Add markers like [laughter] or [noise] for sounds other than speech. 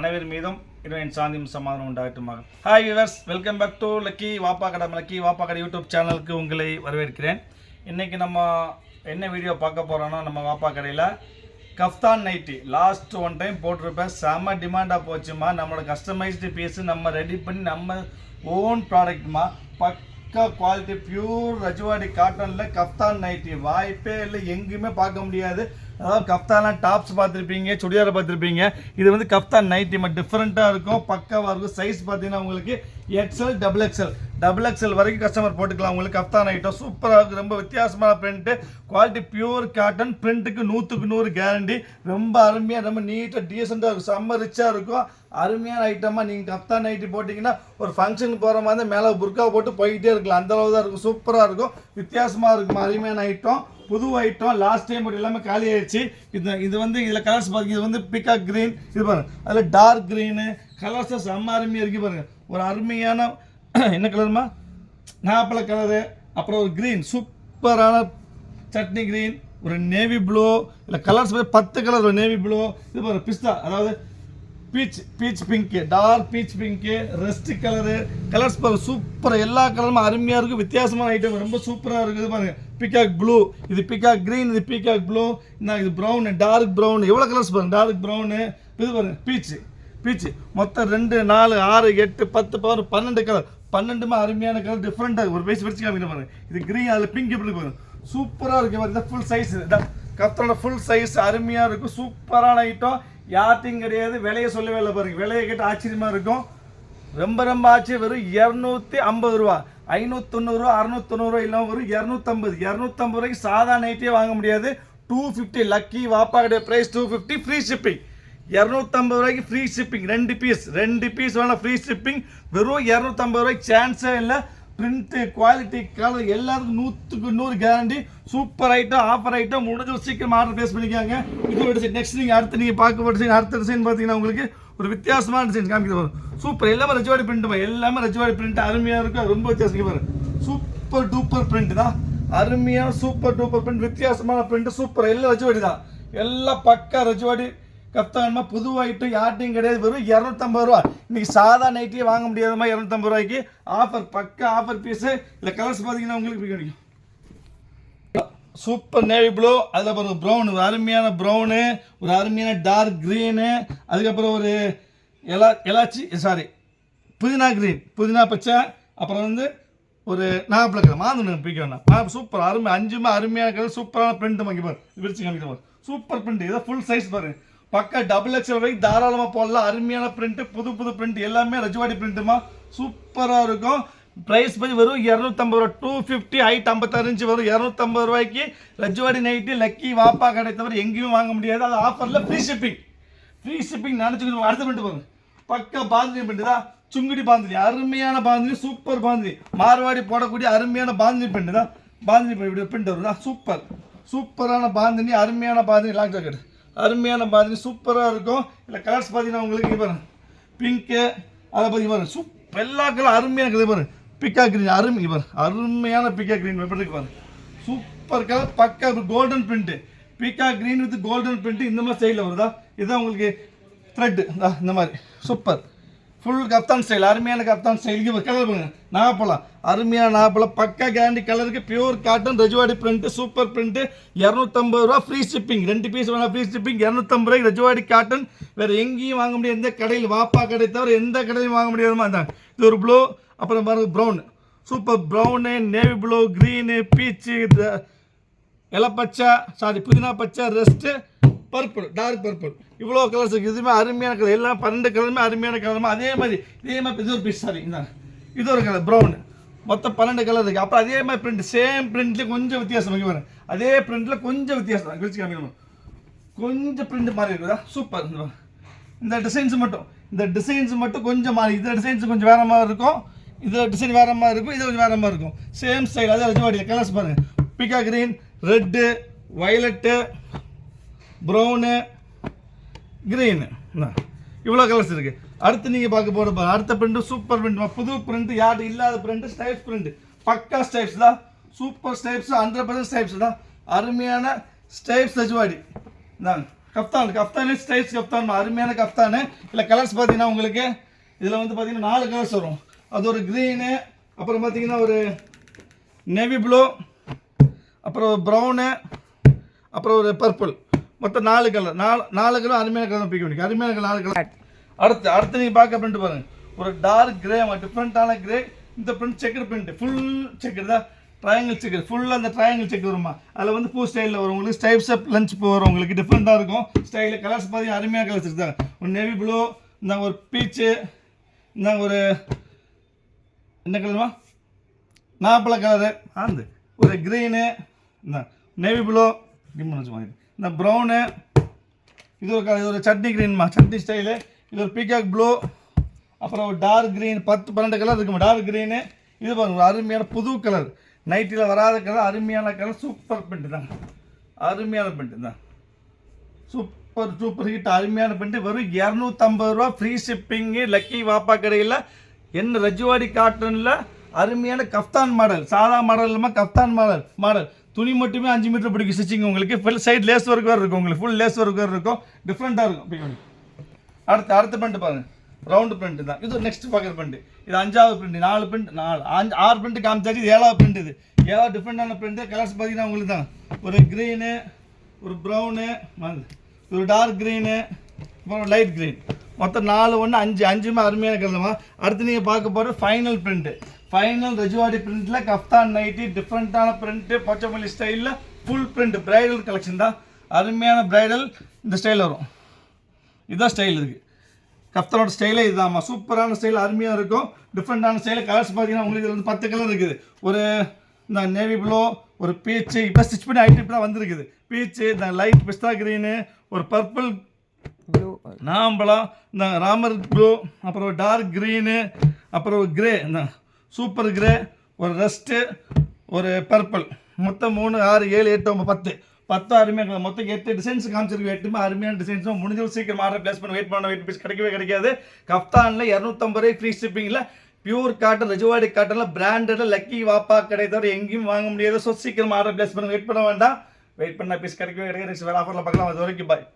அனைவர் மீதும் இறைவன் சாந்தியும் சமாதானம் உண்டாகட்டுமாக. Hi viewers welcome back to lucky Vappa கடை லக்கி வாப்பா கடை யூடியூப் சேனலுக்கு உங்களை வரவேற்கிறேன். இன்றைக்கி நம்ம என்ன வீடியோ பார்க்க போகிறோன்னா நம்ம வாப்பா கடையில் kaftan nighty last one time போட்டிருப்பேன். செம்ம டிமாண்டாக போச்சுமா? நம்மளோட கஸ்டமைஸ்டு பீஸு நம்ம ரெடி பண்ணி நம்ம ஓன் ப்ராடக்ட்மா பக்கா குவாலிட்டி பியூர் ரஜுவாடி காட்டனில் கஃப்தான் நைட்டி வாய்ப்பே இல்லை எங்கேயுமே பார்க்க முடியாது. அதாவது கஃப்தாலாம் டாப்ஸ் பார்த்துருப்பீங்க சுடிதாரை பார்த்துருப்பீங்க. இது வந்து கஃப்தான் நைட்டி மட்டும் டிஃப்ரெண்ட்டாக இருக்கும் பக்காவாக இருக்கும். சைஸ் பார்த்தீங்கன்னா உங்களுக்கு XL double XL double XL வரைக்கும் கஸ்டமர் போட்டுக்கலாம். உங்களுக்கு கஃப்தான் ஐட்டம் சூப்பராக இருக்குது ரொம்ப வித்தியாசமான பிரிண்ட்டு குவாலிட்டி பியூர் காட்டன் பிரிண்ட்டுக்கு நூற்றுக்கு நூறு கேரண்டி ரொம்ப அருமையாக ரொம்ப நீட்டாக டீசெண்டாக இருக்கும். செம்ம ரிச்சாக இருக்கும். அருமையான ஐட்டமாக நீங்கள் கஃப்தான் நைட்டி போட்டிங்கன்னா ஒரு ஃபங்க்ஷனுக்கு போகிற மாதிரி மேலே புர்கா போட்டு போய்கிட்டே இருக்கலாம். அந்த அளவு தான் இருக்கும். சூப்பராக இருக்கும். வித்தியாசமாக இருக்கும். அருமையான ஐட்டம் புது ஐட்டம் லாஸ்ட் டைம் மட்டும் எல்லாமே காலி ஆயிடுச்சு. இது இது வந்து இதில் கலர்ஸ் பாருங்க. இது வந்து பிகாக் க்ரீன் இது பாருங்க. அதில் டார்க் க்ரீனு கலர்ஸ் செம்ம அருமையாக இருக்கு பாருங்க. ஒரு அருமையான [clears throat] என்ன கலருமா நாப்பழ கலரு அப்புறம் ஒரு க்ரீன் சூப்பரான சட்னி க்ரீன் ஒரு நேவி ப்ளூ இல்லை கலர்ஸ் பத்து கலர் ஒரு நேவி ப்ளூ இது பாருங்க பிஸ்தா அதாவது peach peach pink dark peach pink rust colour colours பாருங்க சூப்பர் எல்லா கலருமே அருமையாக இருக்கும் வித்தியாசமான ஐட்டம் ரொம்ப சூப்பராக இருக்குது பாருங்க பிகாக் ப்ளூ இது பிகாக் க்ரீன் இது பிகாக் ப்ளூ என்ன இது ப்ரௌனு டார்க் ப்ரௌன் எவ்வளோ கலர்ஸ் பாருங்க டார்க் ப்ரௌனு இது பாருங்க பீச்சு பீச்சு மொத்தம் ரெண்டு நாலு ஆறு எட்டு பத்து பவர் பன்னெண்டு கலர் பன்னெண்டுமே அருமையான கலர் டிஃப்ரெண்ட்டாக ஒரு பேசி பிடிச்சி காமிக்கிற பாருங்க இது க்ரீன் அதில் பிங்க் எப்படி பாருங்க சூப்பராக இருக்கு பாருங்க ஃபுல் சைஸ் கத்தோட ஃபுல் சைஸ் அருமையாக இருக்கும் சூப்பரான ஐட்டம் யார்ட்டையும் கிடையாது. விலையை சொல்லவே இல்லை பாருங்க. விலையை கேட்டு ஆச்சரியமாக இருக்கும். ரொம்ப ரொம்ப ஆச்சு. வெறும் இரநூத்தி ஐம்பது ரூபா. ஐநூத்தொண்ணூறுவா அறநூத்தொண்ணூறுவா இல்லாமல் வரும் இரநூத்தம்பது. இரநூத்தம்பது ரூபாய்க்கு சாதா நைட்டே வாங்க முடியாது. டூ ஃபிஃப்டி லக்கி வாப்பா கிடையாது. Price two fifty free shipping இரநூத்தம்பது ரூபாய்க்கு ஃப்ரீ ஷிப்பிங் ரெண்டு பீஸ் ரெண்டு பீஸ் வேணால் ஃப்ரீ ஷிப்பிங் வெறும் இரநூத்தம்பது ரூபாய்க்கு சான்ஸே இல்லை. பிரிண்ட்டு குவாலிட்டி கலர் எல்லாத்துக்கும் நூற்றுக்கு நூறு guarantee super item offer item முடிஞ்ச சீக்கிரம் ஆர்டர் பேஸ் பண்ணிக்காங்க. இது ஒரு டிசைன் நெக்ஸ்ட் நீங்கள் அடுத்து நீங்கள் பார்க்க போகிற டிசைன் அடுத்த டிசைன் பார்த்தீங்கன்னா உங்களுக்கு ஒரு வித்தியாசமான டிசைன் காமிக்கிறது வரும் சூப்பர் எல்லாமே ரஜவாடி பிரிண்ட் எல்லாமே ரஜவாடி பிரிண்ட் அருமையாக இருக்கும். ரொம்ப வித்தியாசம் பாருங்க. சூப்பர் டூப்பர் பிரிண்ட் தான். அருமையான சூப்பர் டூப்பர் பிரிண்ட் வித்தியாசமான பிரிண்ட் சூப்பர் எல்லாம் ரஜவாடி தான். எல்லாம் பக்கா ரஜவாடி கப்தான்மா புது ஐட்டம் யார்ட்டையும் கிடையாது. வெறும் இரநூத்தம்பது ரூபா. இன்னைக்கு சாதா நைட்டியே வாங்க முடியாதமா இரநூத்தம்பது ரூபாய்க்கு ஆஃபர் பக்கா ஆஃபர் பீஸு இல்லை கலர்ஸ் பார்த்தீங்கன்னா உங்களுக்கு கிடைக்கும்? சூப்பர் நேவி ப்ளூ அதில் பாருங்க ப்ரௌன் ஒரு அருமையான ப்ரௌனு ஒரு அருமையான டார்க் க்ரீனு அதுக்கப்புறம் ஒரு எலா எலாச்சி சாரி புதினா க்ரீன் புதினா பச்சை அப்புறம் வந்து ஒரு நாகப்பழ கலர் மாந்து பிடிக்கணும் சூப்பர் அருமை அஞ்சுமே அருமையான கலர் சூப்பரான பிரிண்ட் வாங்கி பாரு. விரிச்சு காமிக்கிற சூப்பர் பிரிண்ட் இதை ஃபுல் சைஸ் பாரு. பக்கா டபுள் எக்ஸ்எல் வரைக்கும் தாராளமாக போடலாம். அருமையான பிரிண்ட் புது புது பிரிண்ட் எல்லாமே ரஜுவாடி பிரிண்ட்டுமா சூப்பராக இருக்கும். ப்ரைஸ் பற்றி வரும் இரநூத்தம்பது ரூபா டூ ஃபிஃப்டி ஹைட் ஐம்பத்தாறு இன்ச்சு வரும் இரநூத்தம்பது ரூபாய்க்கு ரஜுவாடி நைட்டு லக்கி வாப்பா கடை தவிர எங்கேயும் வாங்க முடியாது. அது ஆஃபரில் ஃப்ரீ ஷிப்பிங் ஃப்ரீ ஷிப்பிங் நினச்சிக்கணும் அடுத்த பிரிண்ட் பாருங்க பக்கா பாந்தினி பிரிண்ட் தான். சுங்குடி பாந்தினி. அருமையான பாந்தினி சூப்பர் பாந்தினி. மார்வாடி போடக்கூடிய அருமையான பாந்தினி பிரிண்ட் தான். பாந்தினி இப்படி பிரிண்ட் வருதா சூப்பர். சூப்பரான பாந்தினி அருமையான பாந்தினி. லாங் ஜாக்கெட் அருமையான பார்த்தீங்கன்னா சூப்பராக இருக்கும். இல்லை கலர்ஸ் பார்த்தீங்கன்னா உங்களுக்கு இங்கே பாருங்க. பிங்க்கு அதை பற்றி பாருங்க. சூப் எல்லா கலர் அருமையான கலர் பாருங்க. பிக்கா கிரீன் அருமை பாரு அருமையான பிக்கா க்ரீன் எப்படி இருக்கு பாருங்க. சூப்பர் கலர் பக்கா கோல்டன் பிரிண்ட்டு பிக்கா க்ரீன் வித் கோல்டன் பிரிண்ட் இந்த மாதிரி ஸ்டைலில் வருதா? இதுதான் உங்களுக்கு த்ரெட்டு இந்த மாதிரி. சூப்பர். ஃபுல் கப்தான் ஸ்டைல் அருமையான கப்தான் ஸ்டைல் இங்கே கலர் பாருங்க. நாகப்பழம் அருமையான நாகப்பழம் பக்கா கேரண்டி கலருக்கு pure cotton Rajwadi print super print இரநூத்தம்பது ரூபா ஃப்ரீ ஷிப்பிங் ரெண்டு பீஸ் வேணால் ஃப்ரீ ஷிப்பிங் இரநூத்தம்பது ரூபாய் ரஜுவாடி காட்டன் வேறு எங்கேயும் வாங்க முடியாது. எந்த கடையில் வாப்பா கடை தவிர எந்த கடையிலும் வாங்க முடியாதுமா தான் இது ஒரு ப்ளூ அப்புறம் பாருங்க brown super brown navy blue green peach இலை பச்சை சாரி புதினா பச்சை ரெஸ்ட்டு பர்பிள் டார்க் பர்பிள் இவ்வளோ கலர்ஸ் இருக்குது இதுவுமே அருமையான கலர் எல்லாம் பன்னெண்டு கலருமே அருமையான கலருமே அதே மாதிரி இதே மாதிரி இது ஒரு பீஸ் சாரி இந்த இது ஒரு கலர் ப்ரௌன் மொத்தம் பன்னெண்டு கலர் இருக்குது அப்புறம் அதே மாதிரி பிரிண்ட் சேம் பிரிண்ட்லேயே கொஞ்சம் வித்தியாசம் இங்கே வரேன் அதே பிரிண்ட்டில் கொஞ்சம் வித்தியாசம். கழிச்சு காமிக்கணும் கொஞ்சம் பிரிண்ட் மாறி இருக்குதா? சூப்பர் இந்த இந்த டிசைன்ஸ் மட்டும். இந்த டிசைன்ஸ் மட்டும் கொஞ்சம் மாறி. இந்த டிசைன்ஸ் கொஞ்சம் வேறு மாதிரி இருக்கும். இந்த டிசைன் வேறு மாதிரி இருக்கும். இது கொஞ்சம் வேறு மாதிரி இருக்கும். சேம் ஸ்டைல் அதே ரஜவாடி கலர்ஸ் பாருங்கள் peacock green red violet brown green இவ்வளோ கலர்ஸ் இருக்குது அடுத்து நீங்கள் பார்க்க போகிற அடுத்த பிரிண்ட்டு சூப்பர் பிரிண்ட் புது பிரிண்ட் யார்டு இல்லாத பிரிண்ட்டு ஸ்டைப்ஸ் பிரிண்ட் பக்கா ஸ்டைப்ஸ் தான். Super stripes hundred percent stripes தான். அருமையான ஸ்டைப்ஸ் ரஜவாடி இந்தாங்க கப்தான் கப்தானு ஸ்டைப்ஸ் கப்தான் அருமையான கப்தானு இல்லை கலர்ஸ் பார்த்தீங்கன்னா உங்களுக்கு இதில் வந்து பார்த்தீங்கன்னா நாலு கலர்ஸ் வரும். அது ஒரு க்ரீனு அப்புறம் பார்த்தீங்கன்னா ஒரு நெவி ப்ளூ அப்புறம் ப்ரௌனு அப்புறம் ஒரு பர்பிள் மொத்தம் நாலு கலர் நாலு நாலு கலர் அருமையான கலர் பிக்க முடியும். அருமையான கலர் நாலு கலர் அடுத்து அடுத்து நீங்கள் பார்க்க பிரிண்ட் பாருங்க. ஒரு டார்க் கிரே டிஃப்ரெண்ட்டான கிரே இந்த print checker print full checker தான். ட்ரையாங்கிள் செக்கர் ஃபுல்லாக அந்த ட்ரையாங்கிள் செக்கர் வருமா? அதில் வந்து பூ ஸ்டைலில் வரும். உங்களுக்கு ஸ்டைப்ஸ் அப் லஞ்ச் போகிற உங்களுக்கு டிஃப்ரெண்ட்டாக இருக்கும். ஸ்டைலில் கலர்ஸ் பார்த்தீங்கன்னா அருமையான கலர்ஸ் இருக்காங்க ஒரு நேவி ப்ளூ இந்தாங்க ஒரு பீச்சு இந்தாங்க ஒரு என்ன கலருமா நாப்பழ கலரு ஆந்து. ஒரு க்ரீனு இந்த நேவி ப்ளூ டிம்மன் மாதிரி இந்த ப்ரௌனு இது ஒரு இது ஒரு சட்னி க்ரீன்மா சட்னி ஸ்டைலு இது ஒரு பீகாக் ப்ளூ அப்புறம் ஒரு டார்க் க்ரீன் பத்து பன்னெண்டு கலர் இருக்குமா? டார்க் க்ரீனு இது பாருங்க அருமையான புது கலர் நைட்டில் வராத கலர் அருமையான கலர் சூப்பர் பெயிண்ட் தான் அருமையான பெயிண்ட் தான். சூப்பர் சூப்பர் ஹிட் அருமையான பெயிண்ட் வெறும் இரநூத்தம்பது ரூபா ஃப்ரீ ஷிப்பிங்கு லக்கி வாப்பா கடையில் என்ன ரஜுவாடி காட்டனில் அருமையான கஃப்தான் மாடல் சாதா மாடல் இல்லாமல் கஃப்தான் மாடல் மாடல் துணி மட்டுமே அஞ்சு மீட்டர் பிடிக்கும் ஸ்டிச்சிங் உங்களுக்கு. ஃபுல் சைட் லேஸ் ஒர்க் வேறு இருக்கும் உங்களுக்கு. ஃபுல் லேஸ் ஒர்க் வேறு இருக்கும். டிஃப்ரெண்ட்டாக இருக்கும். அப்படி அடுத்து அடுத்த பிரிண்ட் பாருங்க. ரவுண்டு பிரிண்ட் தான். இது நெக்ஸ்ட் பார்க்குற பிரிண்ட் இது அஞ்சாவது பிரிண்ட் நாலு பிரிண்ட் நாலு. அஞ்சு ஆறு பிரிண்ட் காமிச்சாச்சு. இது ஏழாவது பிரிண்ட் இது. ஏழாவது டிஃப்ரெண்டான பிரிண்ட் கலர்ஸ் பார்த்தீங்கன்னா உங்களுக்கு தான். ஒரு க்ரீனு ஒரு ப்ரௌனு ஒரு டார்க் க்ரீனு அப்புறம் லைட் க்ரீன் மொத்தம் நாலு ஒன்று அஞ்சு அஞ்சுமே அருமையான கலருமா அடுத்து நீங்கள் பார்க்க போகிற ஃபைனல் பிரிண்ட்டு ஃபைனல் ரஜுவாடி பிரிண்ட்டில் கஃப்தான் நைட்டி டிஃப்ரெண்ட்டான பிரிண்ட்டு பச்சைமல்லி ஸ்டைலில் ஃபுல் பிரிண்ட் பிரைடல் கலெக்ஷன் தான். அருமையான பிரைடல் இந்த ஸ்டைல் வரும். இதுதான் ஸ்டைல் இருக்குது கஃப்தானோட ஸ்டைலே இதுதான்மா சூப்பரான ஸ்டைல் அருமையாக இருக்கும். டிஃப்ரெண்ட்டான ஸ்டைலில் கலர்ஸ் பார்த்தீங்கன்னா உங்களுக்கு இதுல வந்து பத்து கலர் இருக்குது. ஒரு இந்த நேவி ப்ளூ ஒரு பீச்சு இப்போ ஸ்டிச் பண்ணி ஐட்டம் இப்போ வந்திருக்குது. பீச்சு இந்த லைட் பிஸ்தா க்ரீனு ஒரு பர்பிள் Uh, நாம்பழம் இந்த ராமர் ப்ளூ அப்புறம் டார்க் க்ரீனு அப்புறம் ஒரு கிரே இந்த சூப்பர் கிரே ஒரு ரெஸ்ட்டு ஒரு பர்பிள் மொத்தம் மூணு ஆறு ஏழு எட்டு ஒம்பது பத்து. பத்து அருமையாக மொத்தம் எட்டு டிசைன்ஸ் காமிச்சிருக்கு எட்டுமே அருமையான டிசைன்ஸும் முடிஞ்ச சீக்கிரம் ஆர்டர் பிளேஸ் பண்ண வெயிட் பண்ண வெயிட் பீஸ் கிடைக்கவே கிடைக்காது. கஃப்தானில் இரநூத்தம்பது ரூபாய் ஃப்ரீ ஷிப்பிங்கில் பியூர் காட்டன் ரஜுவாடி காட்டனில் பிராண்டடில் லக்கி வாப்பா கடை தவிர எங்கேயும் வாங்க முடியாது. ஸோ சீக்கிரம் ஆர்டர் பிளேஸ் பண்ண. வெயிட் பண்ண வேண்டாம். வெயிட் பண்ண பீஸ் கிடைக்கவே கிடைக்காது. வேறு ஆஃபரில் பார்க்கலாம். அது வரைக்கும் பாய்